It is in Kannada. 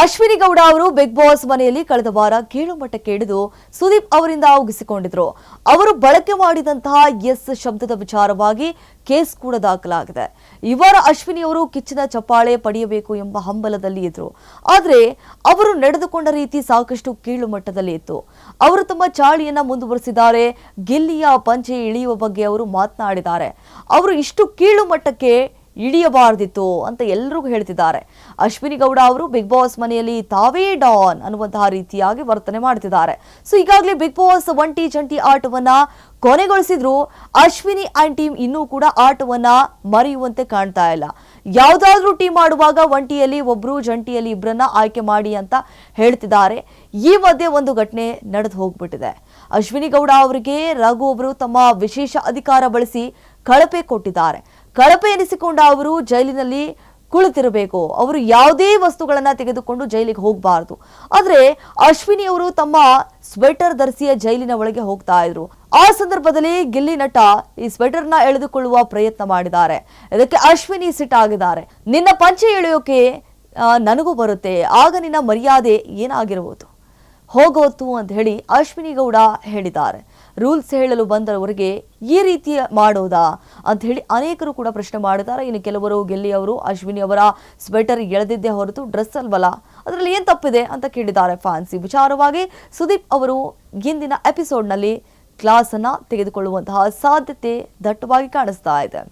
ಅಶ್ವಿನಿ ಗೌಡ ಅವರು ಬಿಗ್ ಬಾಸ್ ಮನೆಯಲ್ಲಿ ಕಳೆದ ವಾರ ಕೀಳು ಮಟ್ಟಕ್ಕೆ ಇಳಿದು ಸುದೀಪ್ ಅವರಿಂದ ಉಗಿಸಿಕೊಂಡಿದ್ರು. ಅವರು ಬಳಕೆ ಮಾಡಿದಂತಹ ಎಸ್ ಶಬ್ದದ ವಿಚಾರವಾಗಿ ಕೇಸ್ ಕೂಡ ದಾಖಲಾಗಿದೆ. ಇವರ ಅಶ್ವಿನಿ ಅವರು ಕಿಚ್ಚಿನ ಚಪ್ಪಾಳೆ ಪಡೆಯಬೇಕು ಎಂಬ ಹಂಬಲದಲ್ಲಿ ಇದ್ರು. ಆದರೆ ಅವರು ನಡೆದುಕೊಂಡ ರೀತಿ ಸಾಕಷ್ಟು ಕೀಳು ಮಟ್ಟದಲ್ಲಿ ಇತ್ತು. ಅವರು ತಮ್ಮ ಚಾಳಿಯನ್ನ ಮುಂದುವರೆಸಿದ್ದಾರೆ. ಗಿಲ್ಲಿಯ ಪಂಚೆ ಇಳಿಯುವ ಬಗ್ಗೆ ಅವರು ಮಾತನಾಡಿದ್ದಾರೆ. ಅವರು ಇಷ್ಟು ಕೀಳು ಮಟ್ಟಕ್ಕೆ ಇಳಿಯಬಾರ್ದಿತ್ತು ಅಂತ ಎಲ್ರಿಗೂ ಹೇಳ್ತಿದ್ದಾರೆ. ಅಶ್ವಿನಿ ಗೌಡ ಅವರು ಬಿಗ್ ಬಾಸ್ ಮನೆಯಲ್ಲಿ ತಾವೇ ಡಾನ್ ಅನ್ನುವಂತಹ ರೀತಿಯಾಗಿ ವರ್ತನೆ ಮಾಡ್ತಿದ್ದಾರೆ. ಸೊ, ಈಗಾಗಲೇ ಬಿಗ್ ಬಾಸ್ ಒಂಟಿ ಜಂಟಿ ಆಟವನ್ನ ಕೊನೆಗೊಳಿಸಿದ್ರು. ಅಶ್ವಿನಿ ಅಂಡ್ ಟೀಮ್ ಇನ್ನೂ ಕೂಡ ಆಟವನ್ನ ಮರೆಯುವಂತೆ ಕಾಣ್ತಾ ಇಲ್ಲ. ಯಾವುದಾದ್ರೂ ಟೀಮ್ ಆಡುವಾಗ ಒಂಟಿಯಲ್ಲಿ ಒಬ್ರು ಜಂಟಿಯಲ್ಲಿ ಇಬ್ಬರನ್ನ ಆಯ್ಕೆ ಮಾಡಿ ಅಂತ ಹೇಳ್ತಿದ್ದಾರೆ. ಈ ಮಧ್ಯೆ ಒಂದು ಘಟನೆ ನಡೆದು ಹೋಗ್ಬಿಟ್ಟಿದೆ. ಅಶ್ವಿನಿ ಗೌಡ ಅವರಿಗೆ ರಘು ಅವರು ತಮ್ಮ ವಿಶೇಷ ಅಧಿಕಾರ ಬಳಸಿ ಕಳಪೆ ಕೊಟ್ಟಿದ್ದಾರೆ. ಕಳಪೆ ಎನಿಸಿಕೊಂಡ ಅವರು ಜೈಲಿನಲ್ಲಿ ಕುಳಿತಿರಬೇಕು. ಅವರು ಯಾವುದೇ ವಸ್ತುಗಳನ್ನು ತೆಗೆದುಕೊಂಡು ಜೈಲಿಗೆ ಹೋಗಬಾರದು. ಆದರೆ ಅಶ್ವಿನಿ ಅವರು ತಮ್ಮ ಸ್ವೆಟರ್ ಧರಿಸಿಯ ಜೈಲಿನ ಒಳಗೆ ಹೋಗ್ತಾ ಇದ್ರು. ಆ ಸಂದರ್ಭದಲ್ಲಿ ಗಿಲ್ಲಿ ನಟ ಈ ಸ್ವೆಟರ್ನ ಎಳೆದುಕೊಳ್ಳುವ ಪ್ರಯತ್ನ ಮಾಡಿದ್ದಾರೆ. ಇದಕ್ಕೆ ಅಶ್ವಿನಿ ಸಿಟ್ಟಾಗಿದ್ದಾರೆ ನಿನ್ನ ಪಂಚೆ ಎಳೆಯೋಕೆ ನನಗೂ ಬರುತ್ತೆ. ಆಗ ನಿನ್ನ ಮರ್ಯಾದೆ ಏನಾಗಿರಬಹುದು ಹೋಗೋತು ಅಂತ ಹೇಳಿ ಅಶ್ವಿನಿ ಗೌಡ ಹೇಳಿದ್ದಾರೆ. ರೂಲ್ಸ್ ಹೇಳಲು ಬಂದವರಿಗೆ ಈ ರೀತಿ ಮಾಡೋದಾ ಅಂತ ಹೇಳಿ ಅನೇಕರು ಕೂಡ ಪ್ರಶ್ನೆ ಮಾಡಿದ್ದಾರೆ. ಇನ್ನು ಕೆಲವರು ಗೆಲ್ಲಿ ಅವರು, ಅಶ್ವಿನಿ ಅವರ ಸ್ವೆಟರ್ ಎಳೆದಿದ್ದೇ ಹೊರತು ಡ್ರೆಸ್ ಅಲ್ವಲ್ಲ? ಅದರಲ್ಲಿ ಏನು ತಪ್ಪಿದೆ ಅಂತ ಕೇಳಿದ್ದಾರೆ ಫ್ಯಾನ್ಸ್ ಈ ವಿಚಾರವಾಗಿ ಸುದೀಪ್ ಅವರು ಇಂದಿನ ಎಪಿಸೋಡ್ನಲ್ಲಿ ಕ್ಲಾಸ್ ಅನ್ನ ತೆಗೆದುಕೊಳ್ಳುವಂತಹ ಸಾಧ್ಯತೆ ದಟ್ಟವಾಗಿ ಕಾಣಿಸ್ತಾ ಇದೆ.